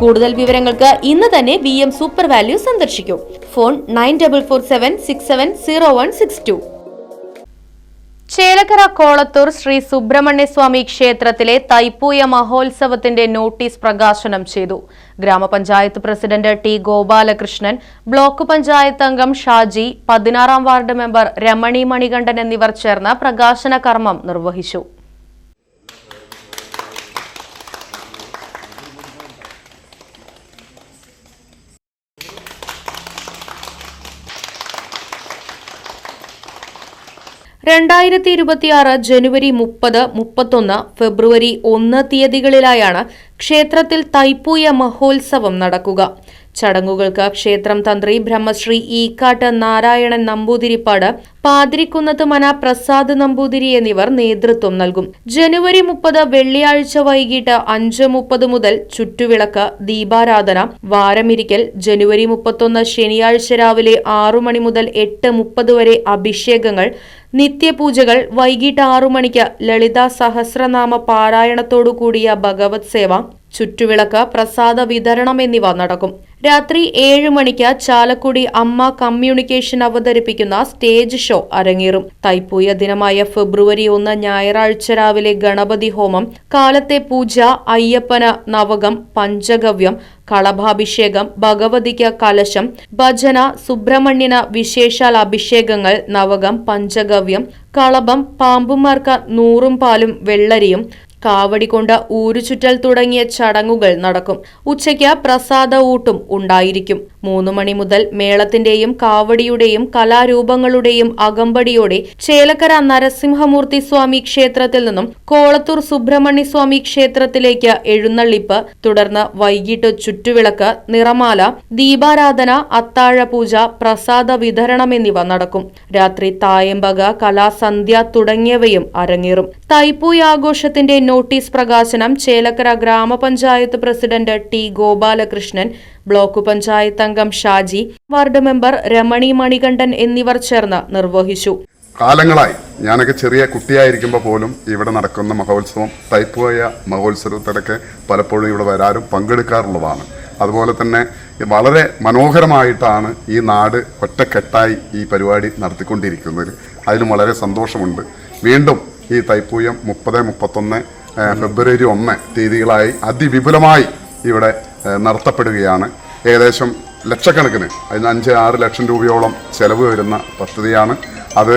കൂടുതൽ വിവരങ്ങൾക്ക് ഇന്ന് തന്നെ വി എം സൂപ്പർ വാല്യൂ സന്ദർശിക്കൂ. Phone nine double four seven six seven zero one six two Chelakkara Kolathur Shri Subrahmanyaswami ക്ഷേത്രത്തിലെ തൈപ്പൂയ മഹോത്സവത്തിന്റെ നോട്ടീസ് പ്രകാശനം ചെയ്തു. Gramapanchayat president T Gopalakrishnan block panchayat അംഗം ഷാജി പതിനാറാം വാർഡ് മെമ്പർ രമണി മണികണ്ഠൻ എന്നിവർ ചേർന്ന് പ്രകാശന കർമ്മം നിർവഹിച്ചു. രണ്ടായിരത്തി ഇരുപത്തിയാറ് ജനുവരി മുപ്പത് മുപ്പത്തൊന്ന് ഫെബ്രുവരി ഒന്ന് തീയതികളിലായാണ് ക്ഷേത്രത്തിൽ തൈപ്പൂയ മഹോത്സവം നടക്കുക. ചടങ്ങുകൾക്ക് ക്ഷേത്രം തന്ത്രി ബ്രഹ്മശ്രീ ഈക്കാട്ട് നാരായണൻ നമ്പൂതിരിപ്പാട് പാതിരിക്കുന്നത്ത് മന പ്രസാദ് നമ്പൂതിരി എന്നിവർ നേതൃത്വം നൽകും. ജനുവരി മുപ്പത് വെള്ളിയാഴ്ച വൈകിട്ട് അഞ്ച് മുപ്പത് മുതൽ ചുറ്റുവിളക്ക് ദീപാരാധന വാരമിരിക്കൽ ജനുവരി മുപ്പത്തൊന്ന് ശനിയാഴ്ച രാവിലെ ആറു മണി മുതൽ എട്ട് മുപ്പത് വരെ അഭിഷേകങ്ങൾ നിത്യപൂജകൾ വൈകിട്ട് ആറു മണിക്ക് ലളിതാ സഹസ്രനാമ പാരായണത്തോടു കൂടിയ ഭഗവത് സേവ ചുറ്റുവിളക്ക് പ്രസാദ വിതരണം എന്നിവ നടക്കും. രാത്രി ഏഴ് മണിക്ക് ചാലക്കുടി അമ്മ കമ്മ്യൂണിക്കേഷൻ അവതരിപ്പിക്കുന്ന സ്റ്റേജ് ഷോ അരങ്ങേറും. തൈപ്പൂയ ദിനമായ ഫെബ്രുവരി ഒന്ന് ഞായറാഴ്ച രാവിലെ ഗണപതി ഹോമം കാലത്തെ പൂജ അയ്യപ്പന നവകം പഞ്ചഗവ്യം കളഭാഭിഷേകം ഭഗവതിക്ക് കലശം ഭജന സുബ്രഹ്മണ്യന വിശേഷാൽ അഭിഷേകങ്ങൾ നവകം പഞ്ചഗവ്യം കളഭം പാമ്പുമാർക്ക് നൂറും പാലും വെള്ളരിയും കാവടി കൊണ്ട് ഊരുചുറ്റൽ തുടങ്ങിയ ചടങ്ങുകൾ നടക്കും. ഉച്ചയ്ക്ക് പ്രസാദ ഊട്ടും ഉണ്ടായിരിക്കും. മൂന്ന് മണി മുതൽ മേളത്തിന്റെയും കാവടിയുടെയും കലാരൂപങ്ങളുടെയും അകമ്പടിയോടെ ചേലക്കര നരസിംഹമൂർത്തി സ്വാമി ക്ഷേത്രത്തിൽ നിന്നും കോളത്തൂർ സുബ്രഹ്മണ്യ സ്വാമി ക്ഷേത്രത്തിലേക്ക് എഴുന്നള്ളിപ്പ് തുടർന്ന് വൈകിട്ട് ചുറ്റുവിളക്ക് നിറമാല ദീപാരാധന അത്താഴപൂജ പ്രസാദ വിതരണം എന്നിവ നടക്കും. രാത്രി തായമ്പക കലാസന്ധ്യ തുടങ്ങിയവയും അരങ്ങേറും. തൈപ്പൂയ ആഘോഷത്തിന്റെ നോട്ടീസ് പ്രകാശനം Chelakkara gramapanchayat president T Gopalakrishnan block panchayat അംഗം ഷാജി വാർഡ് മെമ്പർ രമണി മണികണ്ഠൻ എന്നിവർ ചേർന്ന് നിർവഹിച്ചു. കാലങ്ങളായി ഞാനൊക്കെ ചെറിയ കുട്ടിയായിരിക്കുമ്പോൾ പോലും ഇവിടെ നടക്കുന്ന മഹോത്സവം തൈപ്പുവയ മഹോത്സവത്തിലൊക്കെ പലപ്പോഴും ഇവിടെ വരാനും പങ്കെടുക്കാറുള്ളതാണ്. അതുപോലെ തന്നെ വളരെ മനോഹരമായിട്ടാണ് ഈ നാട് ഒറ്റക്കെട്ടായി ഈ പരിപാടി നടത്തിക്കൊണ്ടിരിക്കുന്നത്. അതിലും വളരെ സന്തോഷമുണ്ട്. വീണ്ടും ഈ തൈപ്പൂയം മുപ്പത് മുപ്പത്തൊന്ന് ഫെബ്രുവരി ഒന്ന് തീയതികളായി അതിവിപുലമായി ഇവിടെ നടത്തപ്പെടുകയാണ്. ഏകദേശം ലക്ഷക്കണക്കിന് അതിന് അഞ്ച് ആറ് ലക്ഷം രൂപയോളം ചെലവ് വരുന്ന പദ്ധതിയാണ്. അത്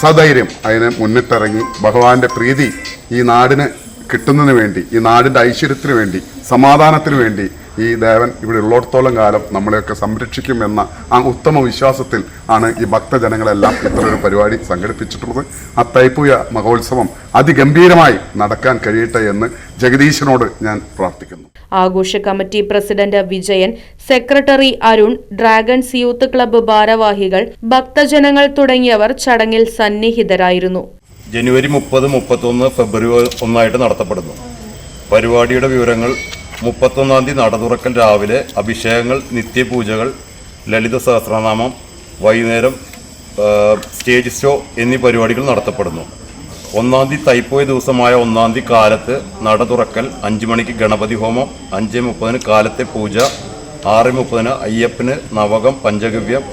സധൈര്യം അതിന് മുന്നിട്ടിറങ്ങി ഭഗവാന്റെ പ്രീതി ഈ നാടിന് കിട്ടുന്നതിന് വേണ്ടി ഈ നാടിന്റെ ഐശ്വര്യത്തിന് വേണ്ടി സമാധാനത്തിന് വേണ്ടി ഈ ദേവൻ ഇവിടെ ഉള്ളിടത്തോളം കാലം നമ്മളെയൊക്കെ സംരക്ഷിക്കും എന്ന ആ ഉത്തമ വിശ്വാസത്തിൽ ആണ് ഈ ഭക്തജനങ്ങളെല്ലാം ഇത്തരൊരു പരിപാടി സംഘടിപ്പിച്ചിട്ടുള്ളത്. ആ തൈപ്പൂയ മഹോത്സവം അതിഗംഭീരമായി നടക്കാൻ കഴിയട്ടെ എന്ന് ജഗദീശനോട് ഞാൻ പ്രാർത്ഥിക്കുന്നു. ആഘോഷ committee president Vijayan secretary Arun Dragons youth club ഭാരവാഹികൾ ഭക്തജനങ്ങൾ തുടങ്ങിയവർ ചടങ്ങിൽ സന്നിഹിതരായിരുന്നു. ജനുവരി മുപ്പത് മുപ്പത്തൊന്ന് ഫെബ്രുവരി ഒന്നായിട്ട് നടത്തപ്പെടുന്നു. പരിപാടിയുടെ വിവരങ്ങൾ മുപ്പത്തൊന്നാം തീയതി നട തുറക്കൽ രാവിലെ അഭിഷേകങ്ങൾ നിത്യപൂജകൾ ലളിത സഹസ്രനാമം വൈകുന്നേരം സ്റ്റേജ് ഷോ എന്നീ പരിപാടികൾ നടത്തപ്പെടുന്നു. ഒന്നാം തീയതി തൈപ്പോയ ദിവസമായ ഒന്നാം തീയതി കാലത്ത് നട തുറക്കൽ അഞ്ച് മണിക്ക് ഗണപതി ഹോമം അഞ്ച് മുപ്പതിന് കാലത്തെ പൂജ ആറ് മുപ്പതിന് അയ്യപ്പന് നവകം പഞ്ചഗവ്യം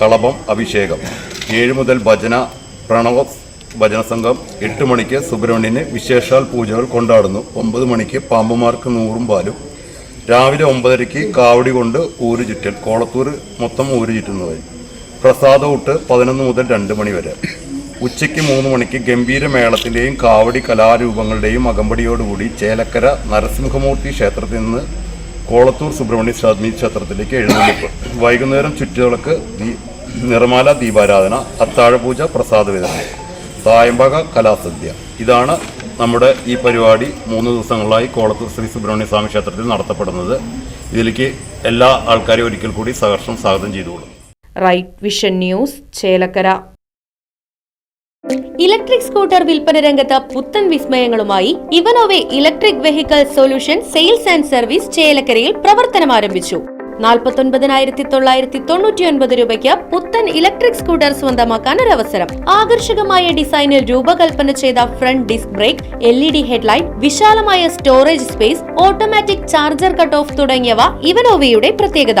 കളഭം അഭിഷേകം. ഏഴ് മുതൽ ഭജന പ്രണവ ഭജന സംഘം എട്ട് മണിക്ക് സുബ്രഹ്മണ്യന് വിശേഷാൽ പൂജകൾ കൊണ്ടാടുന്നു. ഒമ്പത് മണിക്ക് പാമ്പുമാർക്ക് നൂറും പാലും. രാവിലെ ഒമ്പതരയ്ക്ക് കാവടി കൊണ്ട് ഊര് ചുറ്റൽ. കോളത്തൂർ മൊത്തം ഊര് ചുറ്റുന്നതായി. പ്രസാദ ഊട്ട് പതിനൊന്ന് മുതൽ രണ്ട് മണി വരെ. ഉച്ചയ്ക്ക് മൂന്ന് മണിക്ക് ഗംഭീര മേളത്തിന്റെയും കാവടി കലാരൂപങ്ങളുടെയും അകമ്പടിയോടുകൂടി ചേലക്കര നരസിംഹമൂർത്തി ക്ഷേത്രത്തിൽ നിന്ന് കോളത്തൂർ സുബ്രഹ്മണ്യ സ്വാമി ക്ഷേത്രത്തിലേക്ക് എഴുന്നള്ളിപ്പ്. വൈകുന്നേരം ചുറ്റുവിളക്ക് നിർമ്മാല ദീപാരാധന അത്താഴപൂജ പ്രസാദ വിതരണം. തായമ്പക കലാസദ്യ. ഇതാണ് നമ്മുടെ ഈ പരിപാടി മൂന്ന് ദിവസങ്ങളായി കോളത്തൂർ ശ്രീ സുബ്രഹ്മണ്യ സ്വാമി ക്ഷേത്രത്തിൽ നടത്തപ്പെടുന്നത്. ഇതിലേക്ക് എല്ലാ ആൾക്കാരെയും ഒരിക്കൽ കൂടി സഹർഷം സ്വാഗതം ചെയ്തുകൊള്ളും Right Vision News Chelakkara. Electric scooter വിൽപ്പന രംഗത്ത് പുത്തൻ വിസ്മയങ്ങളുമായി ഇവനോവെ electric vehicle solution sales and service ചേലക്കരയിൽ പ്രവർത്തനം ആരംഭിച്ചു നാൽപ്പത്തൊൻപതിനായിരത്തി തൊള്ളായിരത്തി തൊണ്ണൂറ്റി ഒൻപത് രൂപയ്ക്ക് പുത്തൻ ഇലക്ട്രിക് സ്കൂട്ടർ സ്വന്തമാക്കാൻ അവസരം ആകർഷകമായ ഡിസൈനിൽ രൂപകൽപ്പന ചെയ്ത front disc brake L E D headlight വിശാലമായ storage space automatic charger cut off തുടങ്ങിയവ ഇവനോവയുടെ പ്രത്യേകത.